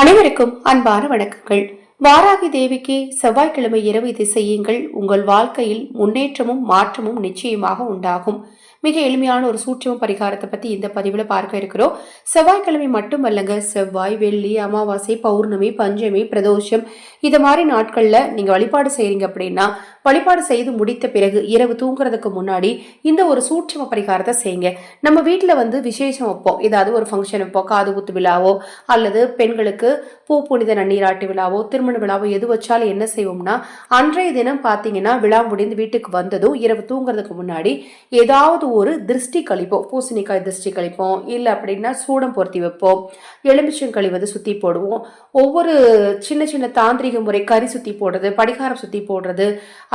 அனைவருக்கும் அன்பான வணக்கங்கள். வாராகி தேவிக்கு செவ்வாய்க்கிழமை இரவு இதை செய்யுங்கள். உங்கள் வாழ்க்கையில் முன்னேற்றமும் மாற்றமும் நிச்சயமாக உண்டாகும். மிக எளிமையான ஒரு சூட்சம பரிகாரத்தை பத்தி இந்த பதிவுல பார்க்க இருக்கிறோம். செவ்வாய்க்கிழமை மட்டுமல்லங்க செவ்வாய் வெள்ளி அமாவாசை பௌர்ணமி பஞ்சமி பிரதோஷம் இது மாதிரி நாட்கள்ல நீங்க வழிபாடு செய்கிறீங்க அப்படின்னா வழிபாடு செய்து முடித்த பிறகு இரவு தூங்குறதுக்கு முன்னாடி இந்த ஒரு சூட்சம பரிகாரத்தை செய்யுங்க. நம்ம வீட்டில் வந்து விசேஷம் வைப்போம். ஏதாவது ஒரு ஃபங்க்ஷன் வைப்போம். காது குத்து விழாவோ அல்லது பெண்களுக்கு பூ புனித நன்னீராட்டு விழாவோ திருமண விழாவோ எது வச்சாலும் என்ன செய்வோம்னா அன்றைய தினம் பார்த்தீங்கன்னா விழா முடிந்து வீட்டுக்கு வந்ததும் இரவு தூங்குறதுக்கு முன்னாடி ஏதாவது ஒரு திருஷ்டி கழிப்போம். பூசணிக்காய் திருஷ்டி கழிப்போம். இல்லை அப்படின்னா சூடம் பொருத்தி வைப்போம். எலுமிச்சம் கழிவது சுற்றி போடுவோம். ஒவ்வொரு சின்ன சின்ன தாந்திரிக முறை கறி சுற்றி போடுறது படிகாரம் சுற்றி போடுறது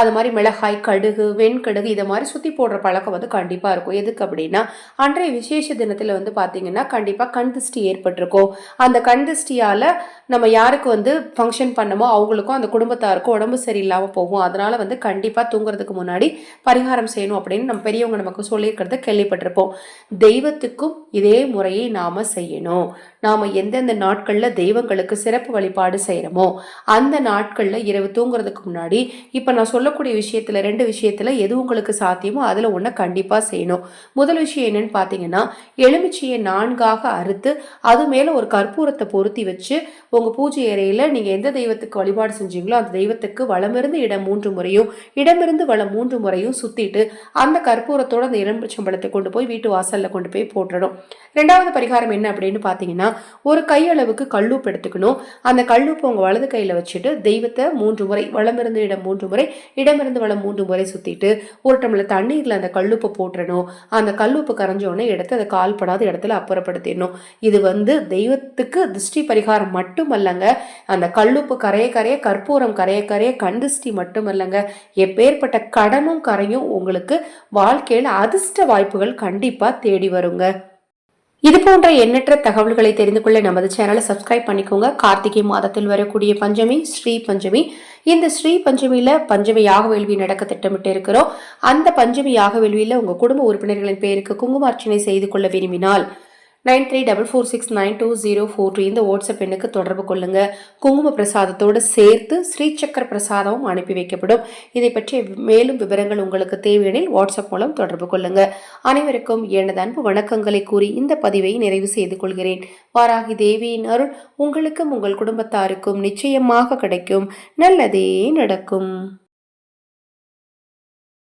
அது மாதிரி மிளகாய் கடுகு வெண்கடுகு இதை மாதிரி சுற்றி போடுற பழக்கம் வந்து கண்டிப்பாக இருக்கும். எதுக்கு அப்படின்னா அன்றைய விசேஷ தினத்தில் வந்து பார்த்தீங்கன்னா கண்டிப்பாக கண் திருஷ்டி ஏற்பட்டிருக்கும். அந்த கண் திருஷ்டியால் நம்ம யாருக்கு வந்து ஃபங்க்ஷன் பண்ணமோ அவங்களுக்கும் அந்த குடும்பத்தாருக்கும் உடம்பு சரியில்லாமல் போகும். அதனால் வந்து கண்டிப்பாக தூங்குறதுக்கு முன்னாடி பரிகாரம் செய்யணும் அப்படின்னு நம்ம பெரியவங்க நமக்கு சொல்லி சொல்லியிருக்கிறத கேள்விப்பட்டிருப்போம். தெய்வத்துக்கும் இதே முறையை நாம் செய்யணும். நாம் எந்தெந்த நாட்களில் தெய்வங்களுக்கு சிறப்பு வழிபாடு செய்கிறோமோ அந்த நாட்களில் இரவு தூங்குறதுக்கு முன்னாடி இப்போ நான் சொல்லக்கூடிய விஷயத்தில் ரெண்டு விஷயத்தில் எது உங்களுக்கு சாத்தியமோ அதில் ஒன்று கண்டிப்பாக செய்யணும். முதல் விஷயம் என்னன்னு பார்த்தீங்கன்னா எலுமிச்சையை நான்காக அறுத்து அது மேலே ஒரு கற்பூரத்தை பொருத்தி வச்சு உங்கள் பூஜை அறையில் நீங்கள் எந்த தெய்வத்துக்கு வழிபாடு செஞ்சீங்களோ அந்த தெய்வத்துக்கு வளமிருந்து இடம் மூன்று முறையும் இடமிருந்து வளம் மூன்று முறையும் சுற்றிட்டு அந்த கற்பூரத்தோட அந்த எலுமிச்சம்பழத்தை கொண்டு போய் வீட்டு வாசலில் கொண்டு போய் போட்டுடணும் ரெண்டாவது பரிகாரம் என்ன அப்படின்னு பார்த்தீங்கன்னா ஒரு கையளவுக்கு கல்லூப்பு எடுத்துக்கணும். அந்த கல்லுப்பு உங்கள் வலது கையில் வச்சுட்டு தெய்வத்தை மூன்று முறை வளமிருந்து இடம் மூன்று முறை இடமிருந்து வளம் மூன்று முறை சுற்றிட்டு ஒரு டம்ளர் தண்ணீரில் அந்த கல்லுப்பை போட்டுறணும். அந்த கல்லுப்பு கரைஞ்சோடனே எடுத்து அதை கால்படாத இடத்துல அப்புறப்படுத்திடணும். இது வந்து தெய்வத்துக்கு திருஷ்டி பரிகாரம் மட்டுமல்லங்க. அந்த கல்லுப்பு கரைய கரைய கற்பூரம் கரைய கரைய கண் திருஷ்டி மட்டுமல்லங்க. எப்பேற்பட்ட கடனும் கரையும் உங்களுக்கு வாழ்க்கையில் அது அதிர்ஷ்ட வாய்ப்புகள் கண்டிப்பாக தேடி வருங்க. இது போன்ற எண்ணற்ற தகவல்களை தெரிந்து கொள்ள நமது சேனலை சப்ஸ்கிரைப் பண்ணிக்கோங்க. கார்த்திகை மாதத்தில் வரக்கூடிய பஞ்சமி ஸ்ரீ பஞ்சமி. இந்த ஸ்ரீ பஞ்சமியில பஞ்சமி யாக வேள்வி நடக்க திட்டமிட்டு இருக்கிறோம். அந்த பஞ்சமி யாக வேள்வியில உங்க குடும்ப உறுப்பினர்களின் பெயருக்கு குங்குமார்ச்சனை செய்து கொள்ள விரும்பினால் nine three double four six nine two zero four two இந்த வாட்ஸ்அப் எண்ணுக்கு தொடர்பு கொள்ளுங்க. குங்கும பிரசாதத்தோடு சேர்த்து ஸ்ரீசக்கர பிரசாதமும் அனுப்பி வைக்கப்படும். இதை பற்றிய மேலும் விவரங்கள் உங்களுக்கு தேவையெனில் வாட்ஸ்அப் மூலம் தொடர்பு கொள்ளுங்கள் அனைவருக்கும் எனது அன்பு வணக்கங்களை கூறி இந்த பதிவை நிறைவு செய்து கொள்கிறேன். வாராகி தேவியின் அருள் உங்களுக்கும் உங்கள் குடும்பத்தாருக்கும் நிச்சயமாக கிடைக்கும். நல்லதே நடக்கும்.